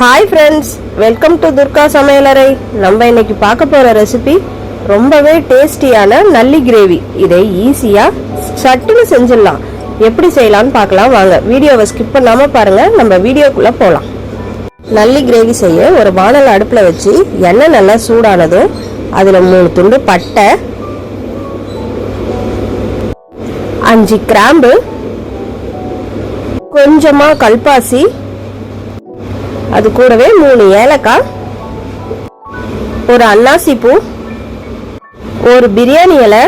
Hi friends welcome to Durga சமையலறை நம்ம இன்னைக்கு பார்க்க போகிற ரெசிபி ரொம்பவே டேஸ்டியான நல்லி கிரேவி இதை ஈஸியாக சட்டுன்னு செஞ்சிடலாம். எப்படி செய்யலாம்னு பார்க்கலாம். வாங்க வீடியோவை ஸ்கிப் பண்ணாமல் பாருங்கள் நம்ம வீடியோக்குள்ளே போகலாம் நல்லி கிரேவி செய்ய ஒரு வானல் அடுப்பில் வச்சு எண்ணெய் நல்லா சூடானதும் அதில் மூணு துண்டு பட்டை அஞ்சு கிராம்பு கொஞ்சமாக கல்பாசி அது கூடவே மூணு ஏலக்காய் ஒரு அன்னாசி பூ ஒரு பிரியாணி இலை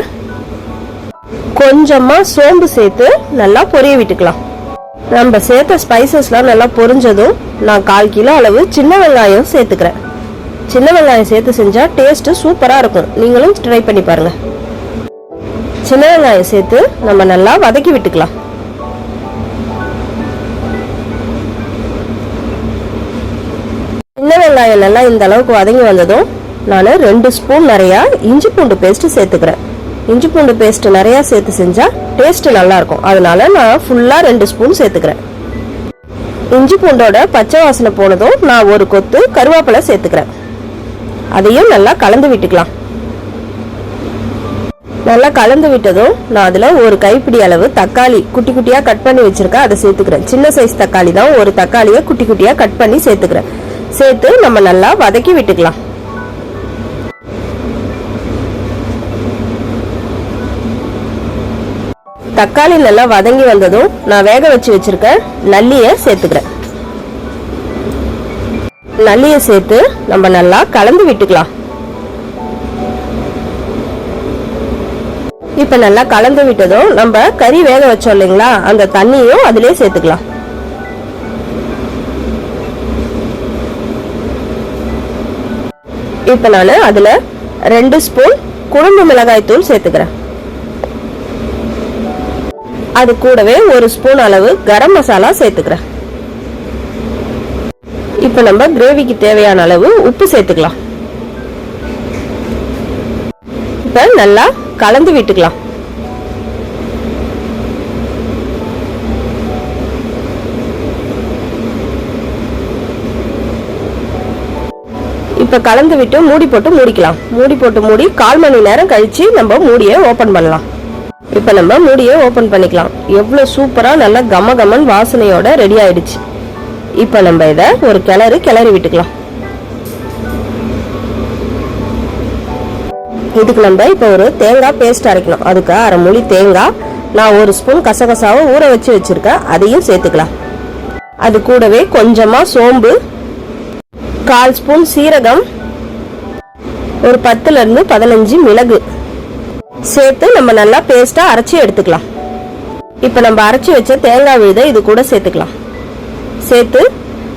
கொஞ்சமாக சோம்பு சேர்த்து நல்லா பொரிய விட்டுக்கலாம். நம்ம சேர்த்த ஸ்பைசஸ்லாம் நல்லா பொரிஞ்சதும் நான் கால் கிலோ அளவு சின்ன வெங்காயம் சேர்த்துக்கிறேன். சின்ன வெங்காயம் சேர்த்து செஞ்சால் டேஸ்ட்டு சூப்பராக இருக்கும். நீங்களும் ட்ரை பண்ணி பாருங்கள் சின்ன வெங்காயம் சேர்த்து நம்ம நல்லா வதக்கி விட்டுக்கலாம். வெங்காயம் நல்லா இந்த அளவுக்கு வதங்கி வந்ததும் நான் ரெண்டு ஸ்பூன் நிறையா இஞ்சி பூண்டு பேஸ்ட் சேர்த்துக்கிறேன். இஞ்சி பூண்டு பேஸ்ட் நிறையா சேர்த்து செஞ்சால் டேஸ்ட் நல்லா இருக்கும் அதனால நான் ஃபுல்லாக ரெண்டு ஸ்பூன் சேர்த்துக்கிறேன். இஞ்சி பூண்டோட பச்சை வாசனை போனதும் நான் ஒரு கொத்து கருவேப்பிலை சேர்த்துக்கிறேன். அதையும் நல்லா கலந்து விட்டுக்கலாம். நல்லா கலந்து விட்டதும் நான் அதில் ஒரு கைப்பிடி அளவு தக்காளி குட்டி குட்டியாக கட் பண்ணி வச்சுருக்கேன். அதை சேர்த்துக்கிறேன். சின்ன சைஸ் தக்காளி தான். ஒரு தக்காளியை குட்டி குட்டியாக கட் பண்ணி சேர்த்துக்கிறேன். சேர்த்து நம்ம நல்லா வதக்கி விட்டுக்கலாம். தக்காளி நல்லா வதங்கி வந்ததும் நான் வேக வச்சு வச்சிருக்க நல்லியை சேர்த்துக்கிறேன். நல்லியை சேர்த்து நம்ம நல்லா கலந்து விட்டுக்கலாம். இப்ப நல்லா கலந்து விட்டதும் நம்ம கறி வேக வச்சோம் இல்லைங்களா? அந்த தண்ணியும் அதிலே சேர்த்துக்கலாம். இப்போ நான் அதில் ரெண்டு ஸ்பூன் குழம்பு மிளகாய் தூள் சேர்த்துக்கிறேன். அது கூடவே ஒரு ஸ்பூன் அளவு கரம் மசாலா சேர்த்துக்கிறேன். இப்ப நம்ம கிரேவிக்கு தேவையான அளவு உப்பு சேர்த்துக்கலாம். இப்ப நல்லா கலந்து விட்டுக்கலாம். இப்ப கலந்து விட்டு மூடி போட்டு மூடிக்கலாம். மூடி போட்டு மூடி கால் மணி நேரம் கழிச்சு நம்ம மூடியை ஓப்பன் பண்ணலாம். இப்ப நம்ம மூடியை ஓப்பன் பண்ணிக்கலாம். எவ்வளோ சூப்பரா நல்லா கம கமன் வாசனையோட ரெடி ஆயிடுச்சு. இப்ப நம்ம இத ஒரு கிளறு கிளறி விட்டுக்கலாம். இதுக்கு நம்ம இப்போ ஒரு தேங்காய் பேஸ்ட் அரைக்கணும். அதுக்கு அரை மூலி தேங்காய். நான் ஒரு ஸ்பூன் கசகசாவை ஊற வச்சு வச்சிருக்கேன். அதையும் சேர்த்துக்கலாம். அது கூடவே கொஞ்சமா சோம்பு கால் ஸ்பூன் சீரகம் ஒரு பத்துல இருந்து பதினஞ்சு மிளகு. சேர்த்து நம்ம நல்லா பேஸ்டா அரைச்சி எடுத்துக்கலாம். இப்போ நம்ம அரைச்சி வச்ச தேங்காய் விழுதை இது கூட சேர்த்துக்கலாம். சேர்த்து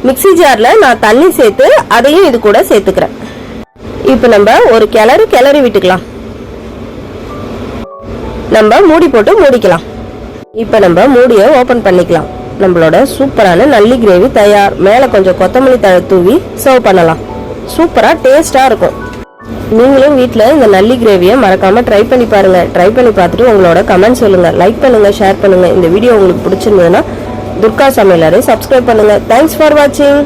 மிக்ஸி ஜார்ல நான் தண்ணி சேர்த்து அதையும் இது கூட சேர்த்துக்கிறேன். இப்போ நம்ம ஒரு கிளறு கிளறி விட்டுக்கலாம். நம்ம மூடி போட்டு மூடிக்கலாம். இப்போ நம்ம மூடியை ஓப்பன் பண்ணிக்கலாம். நம்மளோட சூப்பரான நல்லி கிரேவி தயார். மேலே கொஞ்சம் கொத்தமல்லி தழை தூவி சர்வ் பண்ணலாம். சூப்பராக டேஸ்ட்டாக இருக்கும். நீங்களும் வீட்டில் இந்த நல்லி கிரேவியை மறக்காமல் ட்ரை பண்ணி பாருங்கள் ட்ரை பண்ணி பார்த்துட்டு உங்களோட கமெண்ட் சொல்லுங்கள் லைக் பண்ணுங்கள் ஷேர் பண்ணுங்கள் இந்த வீடியோ உங்களுக்கு பிடிச்சிருந்ததுன்னா துர்கா சமையலரை சப்ஸ்கிரைப் பண்ணுங்கள் தேங்க்ஸ் ஃபார் வாட்சிங்